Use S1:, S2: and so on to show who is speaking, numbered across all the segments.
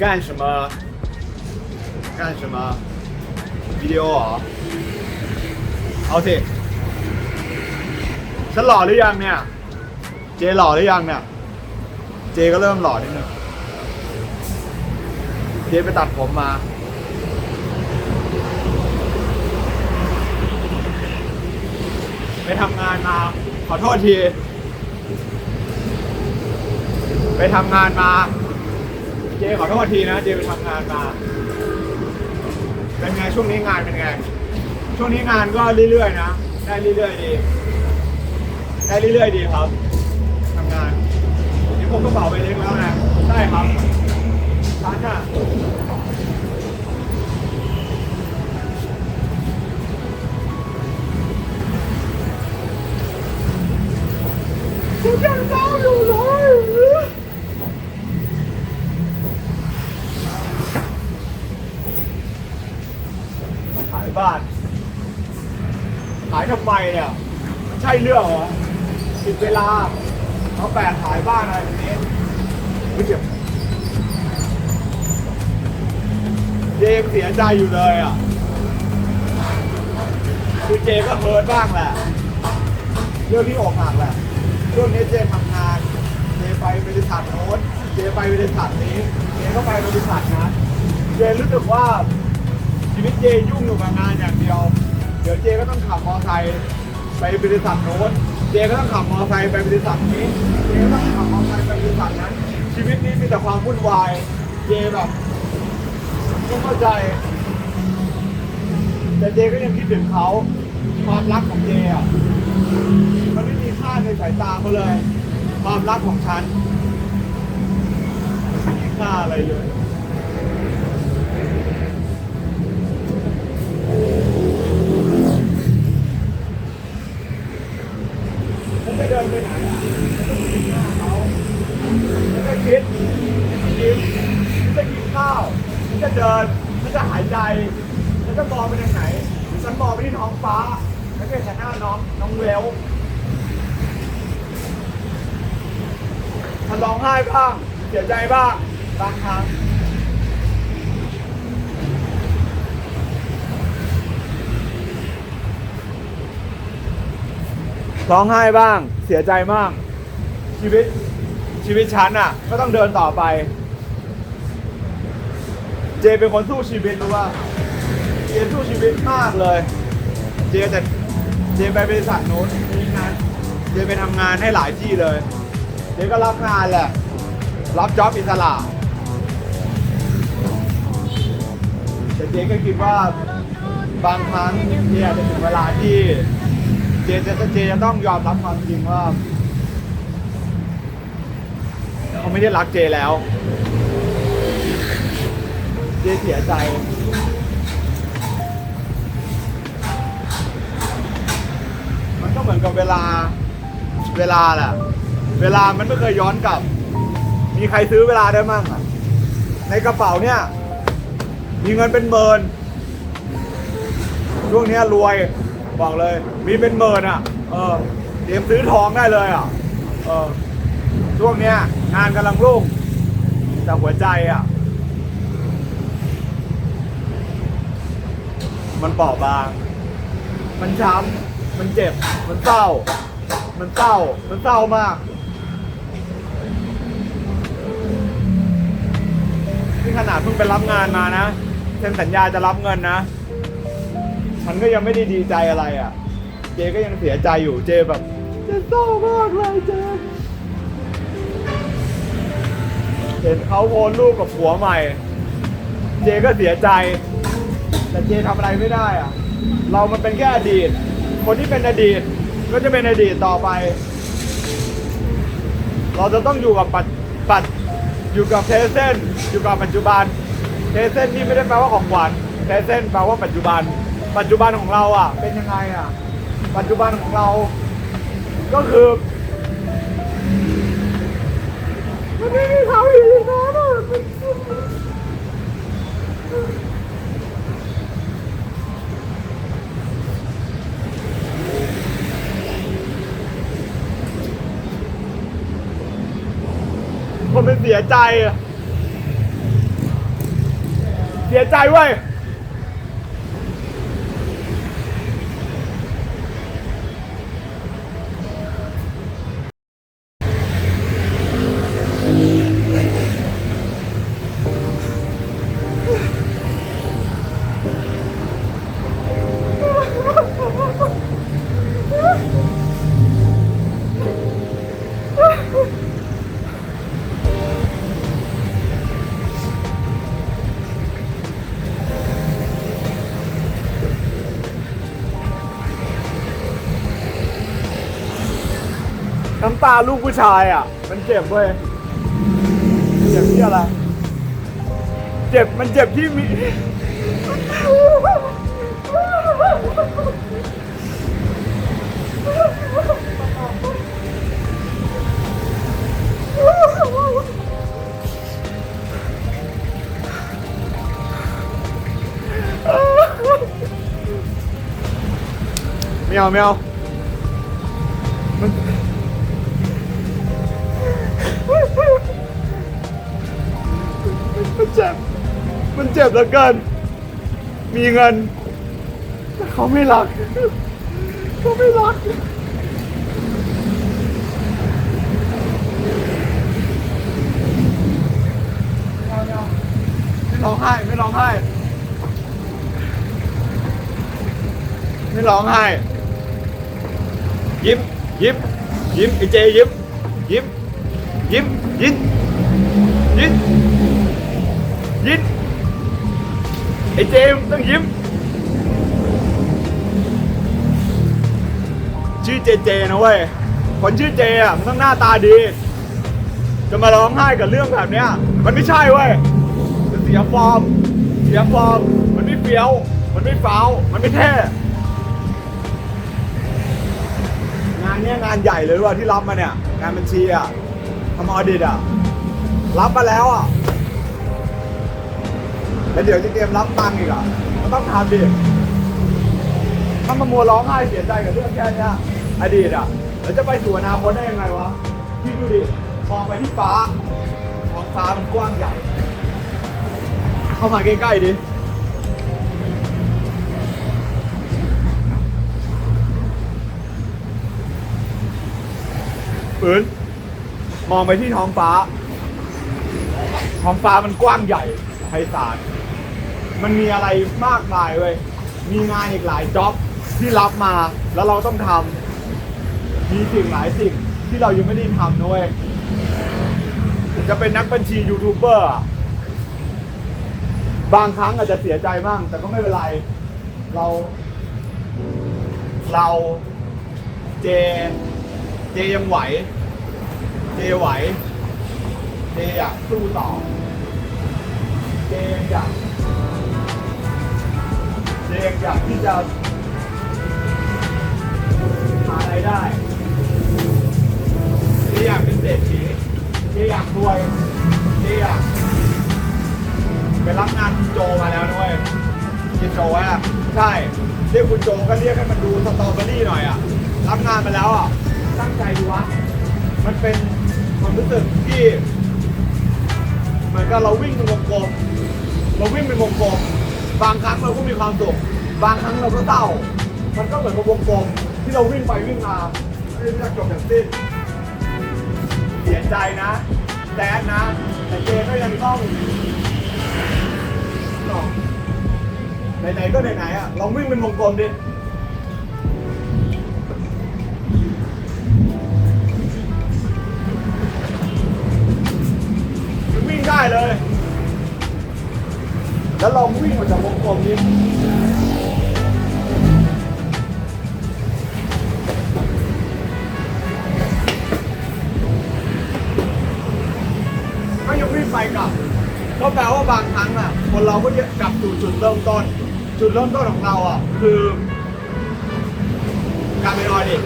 S1: 干什么？干什么？วิดีโอเหรอ เอาสิ ฉันหล่อหรือยังเนี่ย เจหล่อหรือยังเนี่ย เจก็เริ่มหล่อนิดนึงเจไปตัดผมมา ไปทำงานมา ขอโทษที ไปทำงานมา เจขอโทษทีนะเจไปทำงานมา เป็นไงช่วงนี้งานเป็นไง ช่วงนี้งานก็เรื่อยๆนะ ได้เรื่อยๆดี ได้เรื่อยๆดีครับทำงานนี่ผมกระเป๋าไปเล็กแล้วนะได้ครับร้านอะกูยังเมาอดเลยขายบ้าน ขาย ทำไมเนี่ยมันใช่เรื่องเหรอผิดเวลาเขาแปดขายบ้านอะไรแบบนี้ไม่เจ็บเจยังเสียใจอยู่เลยอะคือเจก็เฮิร์ตบ้างแหละ เรื่องที่ออกหักแหละช่วงนี้เจทำงาน เจไปบริษัทโน้นเจไปบริษัทนี้ เจก็ไปบริษัทนั้นเจรู้สึกว่าชีวิตเจยุ่งอยู่กับงานอย่างเดียว ดี๋ยวเจก็ต้องขับมอเตอร์ไซค์ไปบริษัทโน้น เจก็ต้องขับมอเตอร์ไซค์ไปบริษัทนี้ เจก็ต้องขับมอเตอร์ไซค์ไปบริษัทนั้น ชีวิตนี้มีแต่ความวุ่นวาย เจแบบไม่เข้าใจ แต่เจก็ยังคิดถึงเขา ความรักของเจอะ มันไม่มีค่าในสายตาเขาเลย ความรักของฉันไม่มีค่าอะไรเลยผมไม่เดินไปไหนอะไม่หน้าเขาไม่ได้คิดไม่ได้ยิ้มไม่ได้กินข้าวไม่ได้เดินไม่ได้หายใจไม่ได้มองไปทางไหน ฉันมองไปที่ท้องฟ้า ไม่ได้เห็นหน้าน้องน้องเวลฉันร้องไห้ บ้าง เสียใจบ้างบางครั้งร้องไห้บ้าง เสียใจมาก ชีวิตชีวิตฉันอะ ก็ต้องเดินต่อไป เจเป็นคนสู้ชีวิตรู้ว่า เจสู้ชีวิตมากเลย เจจะเจไปบริษัทโน้นนี่นั้นเจไปทำงานให้หลายที่เลย เจก็รับงานแหละ รับจ็อบอิสระแต่เจก็คิดว่าบางครั้งเจอาจจะถึงเวลาที่เจจะเจจะต้องยอมรับความจริงว่าเขาไม่ได้รักเจแล้ว เจเสียใจ มันก็เหมือนกับเวลาเวลาแหละ เวลามันไม่เคยย้อนกลับ มีใครซื้อเวลาได้มั่งอะในกระเป๋าเนี่ย มีเงินเป็นหมื่นช่วงเนี้ยรวยบอกเลย มีเป็นหมื่นอะ เออเตรียมซื้อทองได้เลยอะ เออช่วงเนี้ย งานกำลังรุ่งแต่หัวใจอะ มันเปราะบาง มันช้ำมันเจ็บ มันเศร้า มันเศร้า มันเศร้ามาก ขนาดเพิ่งไปรับงานมานะเซ็นสัญญาจะรับเงินนะ มันก็ยังไม่ได้ดีใจอะไรอะ เจก็ยังเสียใจอยู่เจแบบเจเศร้ามากเลยเจเห็นเขาโพสต์รูปกับผัวใหม่ เจก็เสียใจ แต่เจทำอะไรไม่ได้อะ เรามันเป็นแค่อดีต คนที่เป็นอดีต ก็จะเป็นอดีตต่อไป เราจะต้องอยู่กับปัจปัจ อยู่กับเทเซนอยู่กับปัจจุบัน เทเซนนี่ไม่ได้แปลว่าของหวานเทเซนแปลว่าปัจจุบัน ปัจจุบันของเราอะ เป็นยังไงอะ ปัจจุบันของเรา ก็คือมันไม่มีเขาอยู่ในนั้นอะ มันเสียใจ เสียใจเว้ยาลูกผู้ชายอะ มันเจ็บเว้ยเจ็บที่อะไร เจ็บมันเจ็บที่มี ไม่เอาไม่เอามัน เจ็บ มันเจ็บเหลือเกิน มีเงิน แต่เขาไม่รัก เขาไม่รัก ไม่ร้องไห้ ไม่ร้องไห้ ไม่ร้องไห้ ยิ้ม ยิ้ม ยิ้มไอเจยิ้ม ยิ้ม ยิ้ม ยิ้มยิ้ม ยิ้มไอเจมต้องยิ้ม ชื่อเจเจนะเว้ย คนชื่อเจอะมันต้องหน้าตาดี จะมาร้องไห้กับเรื่องแบบเนี้ย มันไม่ใช่เว้ยมันเสียฟอร์ม เสียฟอร์ม มันไม่เฟี้ยว มันไม่ฟ้าว มันไม่เท่งานเนี้ยงานใหญ่เลยว่ะที่รับมาเนี่ย งานบัญชีอะทำออดิตอะ รับมาแล้วอะ แล้วเดี๋ยวจะเตรียมรับตังค์อีกอะมันต้องทำดิถ้ามามัวร้องไห้เสียใจกับเรื่องแค่เนี้ยอดีตอะแล้วจะไปสู่อนาคตได้ยังไงวะคิดดูดิมองไปที่ฟ้าท้องฟ้ามันกว้างใหญ่ เข้ามาใกล้ๆดิปืนมองไปที่ท้องฟ้า ท้องฟ้ามันกว้างใหญ่ไพศาล มันมีอะไรมากมายเว้ยมีงานอีกหลายจ็อบที่รับมาแล้วเราต้องทำมีสิ่งหลายสิ่งที่เรายังไม่ได้ทำนะเว้ยจะเป็นนักบัญชียูทูบเบอร์อะบางครั้งอาจจะเสียใจบ้างแต่ก็ไม่เป็นไร เรา เราเจ เจยังไหว เจไหว เจอยากสู้ต่อ เจอยาก เจยังอยากที่จะหาอะไรายได้เจอยากเป็นเศรษฐีเจอยากรวยเจอยากไปรับงานคุณโจมาแล้วด้วยคุณโจอะใช่เรียกคุณโจก็เรียกให้มันดูสตรอเบอรี่หน่อยอะรับงานมาแล้วอะตั้งใจดูวะมันเป็นความรู้สึกที่เหมือนกับเราวิ่งเป็นวงกลมเราวิ่งเป็นวงกลม บางครั้งเราก็มีความสุขบางครั้งเราก็เศร้า มันก็เหมือนกับวงกลมที่เราวิ่งไปวิ่งมาไม่รู้จบอย่างสิ้นเสียใจนะแดดนะ แต่เจก็ยังต้องต้องไหนๆก็ไหนๆอะลองวิ่งเป็นวงกลมดิวิ่งได้เลย แล้วลองวิ่งออกจากวงกลมนี้ก็ยังวิ่งไปกลับก็แปลว่าบางครั้งอะ คนเราก็จะกลับสู่จุดเริ่มต้น จุดเริ่มต้นของเราอะ คือ การเป็นออดิ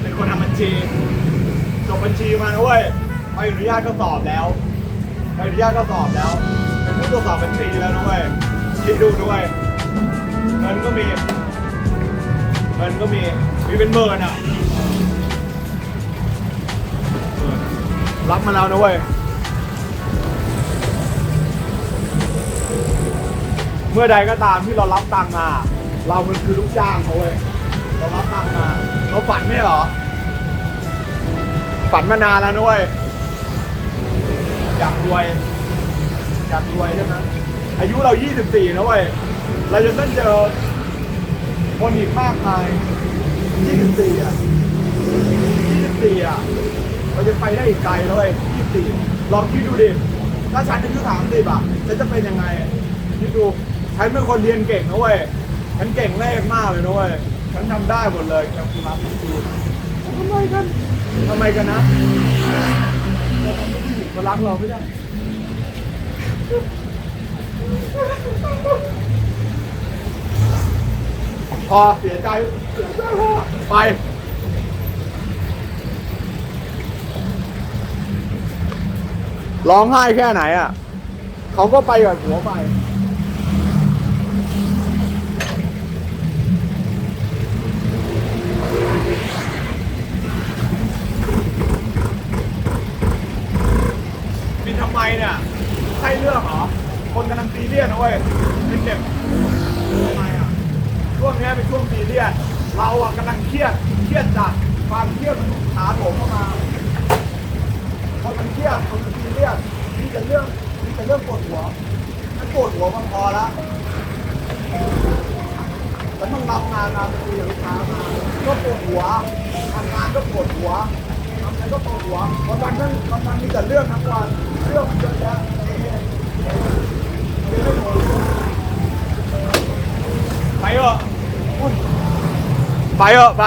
S1: เป็นคนทำบัญชีจบบัญชีมานะเว้ยใบอนุญาตก็สอบแล้วใบอนุญาตก็สอบแล้ว ผู้ตรวจสอบบัญชีแล้วนะเว้ยคิดดูด้วยเงินก็มีเงินก็มีมีเป็นหมื่นอะรับมาแล้วนะเว้ยเมื่อใดก็ตามที่เรารับตังมา เรามันคือลูกจ้างเขาเว้ยเรารับตังมาเราฝันไม่หรอ ฝันมานานแล้วนุ้ยอยากรวย อยากรวยใช่ไหมอายุเรา 24 นะเว้ย เราจะต้องเจอคนอีกมากมาย 24 อะ 24 อะ เราจะไปได้อีกไกลเลย24 ลองคิดดูดิ ถ้าฉันอายุ30อะฉันจะเป็นยังไงคิดดู ฉันเป็นคนเรียนเก่งนะเว้ย ฉันเก่งเลขมากเลยนะเว้ย ฉันทำได้หมดเลยแคลคูลัสดูทำไมกันทำไมกันนะมารักเราไม่ได้ พอเสียใจเสียใจพอไปร้องไห้แค่ไหนอะ เขาก็ไปกับหัวไป บินทำไมเนี่ย ใช่เรื่องเหรอ คนกำลังซีเรียสนะเว้ยเป็นเด็กทำไมอะช่วงนี้เป็นช่วงซีเรียสเราอะกำลังเครียดเครียดจัดความเครียดมันถาโถมเข้ามาพอมันเครียดมันซีเรียสนี่จะเรื่องนี่จะเรื่องปวดหัวมันปวดหัวมันพอละแล้วต้องรับงานมาเป็นคุยกับลูกค้ามาก็ปวดหัวทำงานก็ปวดหัวทำอะไรก็ปวดหัววันวันนั้นวันวันมีแต่เรื่องทั้งวันเรื่องเยอะแยะ ไปเอ๊ะเอ๊ะไปเถออไป